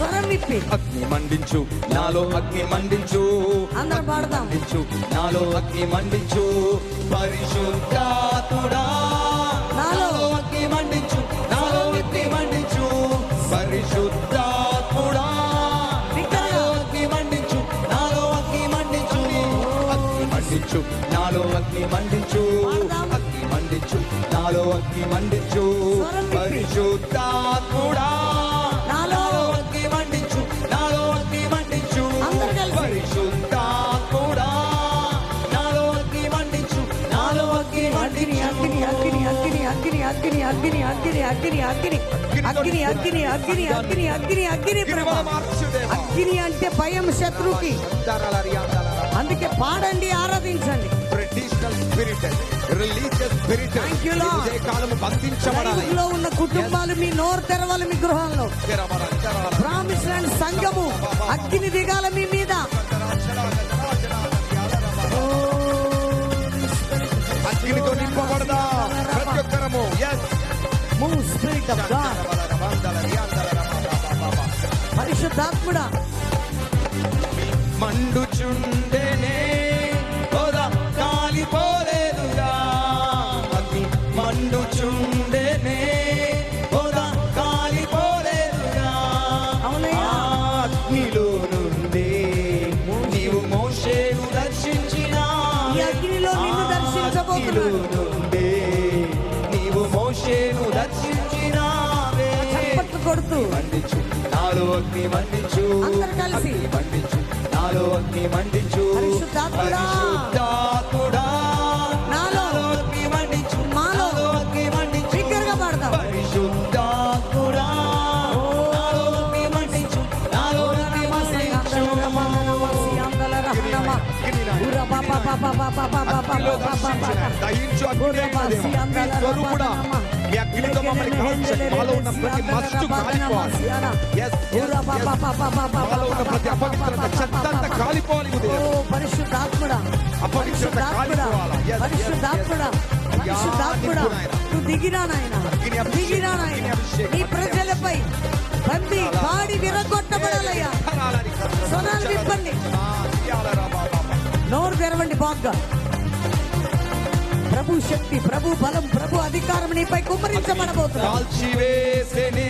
స్వరం విప్పి. అగ్ని మండించు నాలో అగ్ని మండించు. అందరం పాడదాం. మండించు నాలో అగ్ని మండించు. పరిశుద్ధాత్ముడా నాలో. అగ్ని మండించు నాలో అగ్ని మండించు. పరిశుద్ధాత్ముడా నాలో అగ్ని మండించు నాలో అగ్ని మండించు. అగ్ని మండించు నాలో అగ్ని మండించు. పాడదాం. అగ్ని మండించు నాలో అగ్ని మండించు. స్వరం విప్పి. పరిశుద్ధాత్ముడా. అగ్ని అగ్ని అగ్ని అగ్ని అగ్ని. అగ్ని అగ్ని అగ్ని అగ్ని అగ్ని అగ్ని అగ్ని అంటే భయం శత్రుకి. అందుకే పాడండి ఆరాధించండి. Traditional spirit religious spirit Thank you, Lord. కాలము బంధించబడాలి. లైవ్లో ఉన్న కుటుంబాలు మీ నోరు తెరవాలి మీ ప్రామిస్ ల్యాండ్ సంఘము అగ్ని దిగాల మీ మీద. అగ్నితో నింపబడదా? Move spirit of God. పరిశుద్ధాత్ముడా మండించు నాలో అగ్ని మండించు అందరు కలిసి. మండించు నాలో అగ్ని మండించు పరిశుద్ధాత్ముడా. నాలో. అగ్ని మండించు మాలో. అగ్ని మండించు బిగ్గరగా పాడదాం పరిశుద్ధాత్ముడా. నాలో అగ్ని మండించు నాలో అగ్ని మండించు దహించు అగ్ని స్వరూపుడా అగ్నితో మమ్మల్ని కాల్చండి మాలో ఉన్న ప్రతి మస్టు కాలిపోవాలి. మాలో ఉన్న ప్రతి అపవిత్రత కాలిపోవాలి ఉదయం. పరిశుద్ధాత్ముడా. అపవిత్రత కాలిపోవాలా? పరిశుద్ధాత్ముడా. పరిశుద్ధాత్ముడా. నువ్వు దిగిరా నాయన. దిగిరా నాయన. నీ ప్రజలపై బంది పాడి విరగొట్టబడాలయ్యా. విప్పండి. నోరు తెరవండి బాగ్గా ప్రభు శక్తి ప్రభు బలం ప్రభు అధికారం నీపై కుమ్మరించబడబోతున్నా. కాల్చివేసెనే సిద్ధం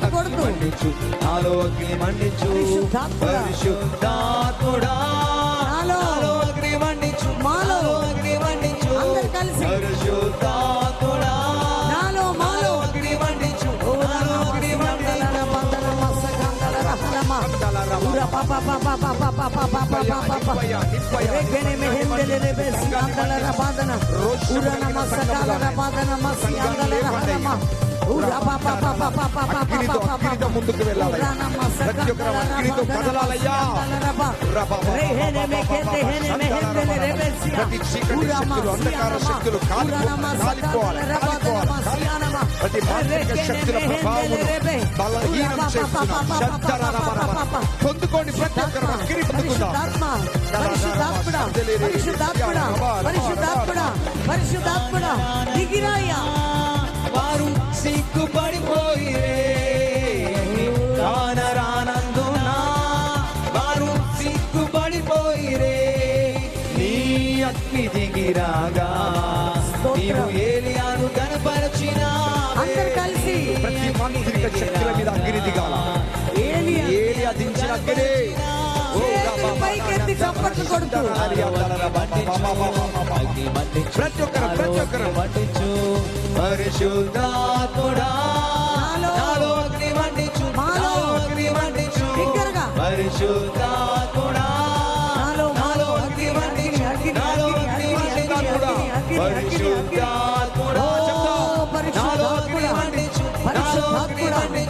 కొట్టకూడదు మండించు నాలో అగ్ని మండించు అందల రహన అగ్నితో అగ్నితో ముందుకు వెళ్ళాలి పొందుకోండి ప్రతి ఒక్కరు అగ్ని పొందుకుందాం పరిశుద్ధాత్మడా పరిశుద్ధాత్మడా పరిశుద్ధాత్మడా అగ్ని దిగిరాగా నీవు ఏలియాను కనపరచిన కలిసి ప్రతి మాంత్రిక శక్తుల మీద అగ్ని దిగాల ఏలియా ఏలియా దించిన అగ్ని ప్రతి ఒక్కరు ప్రతి ఒక్కరు పరిశుద్ధాత్ముడా నాలో. నాలో అగ్ని మండించు మాలో. నాలో అగ్ని మండించు బిగ్గరగా.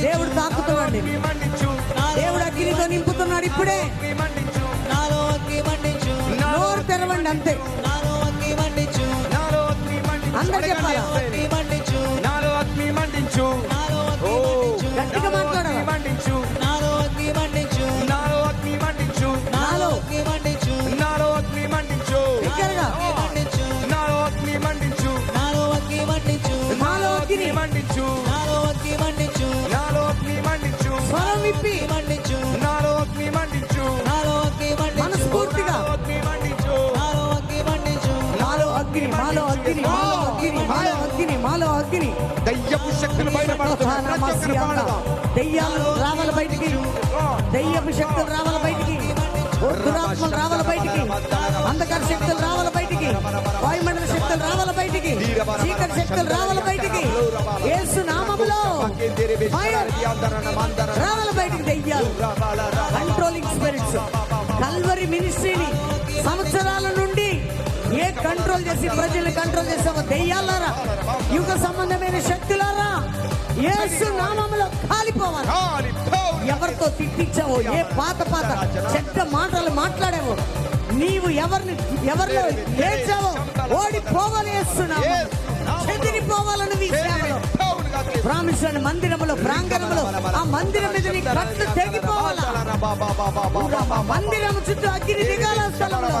దేవుడు తాకుతామండి దేవుడు అగ్నితో నింపుతున్నాడు ఇప్పుడే. నోరు తెరవండి అంతే. gracias, శక్తులు. దెయ్యాలు రావాల బయటికి. దెయ్యపు శక్తులు రావాల బయటికి. దురాత్మలు రావాల బయటికి. అంధకార శక్తులు రావాల బయటికి. వాయుమండల శక్తులు రావాల బయటికి. చీకటి శక్తులు రావాల బయటికి. యేసు నామములో రావాల బయటికి దెయ్యాలు. కంట్రోలింగ్ స్పిరిట్స్ కల్వరి కంట్రోల్ చేసి ప్రజల్ని కంట్రోల్ చేసావో దెయ్యాలారా యుగ సంబంధమైన శక్తులారా యేసు నామములో కాలిపోవాలి ఎవరితో తిట్టించావో ఏ పాత పాత చెడ్డ మాటలు మాట్లాడావో నీవు ఎవరిని ఎవరిలో ఏడ్చావో ఓడిపోవాలి వేస్తున్నావు చెదిరిపోవాలని నీ సేవలో ప్రామిస్ అని మందిరములో ప్రాంగణములో ఆ మందిరం మీద నీ కట్లు తెగిపోవాలా మందిరం చుట్టూ అగ్ని దిగాల స్థలంలో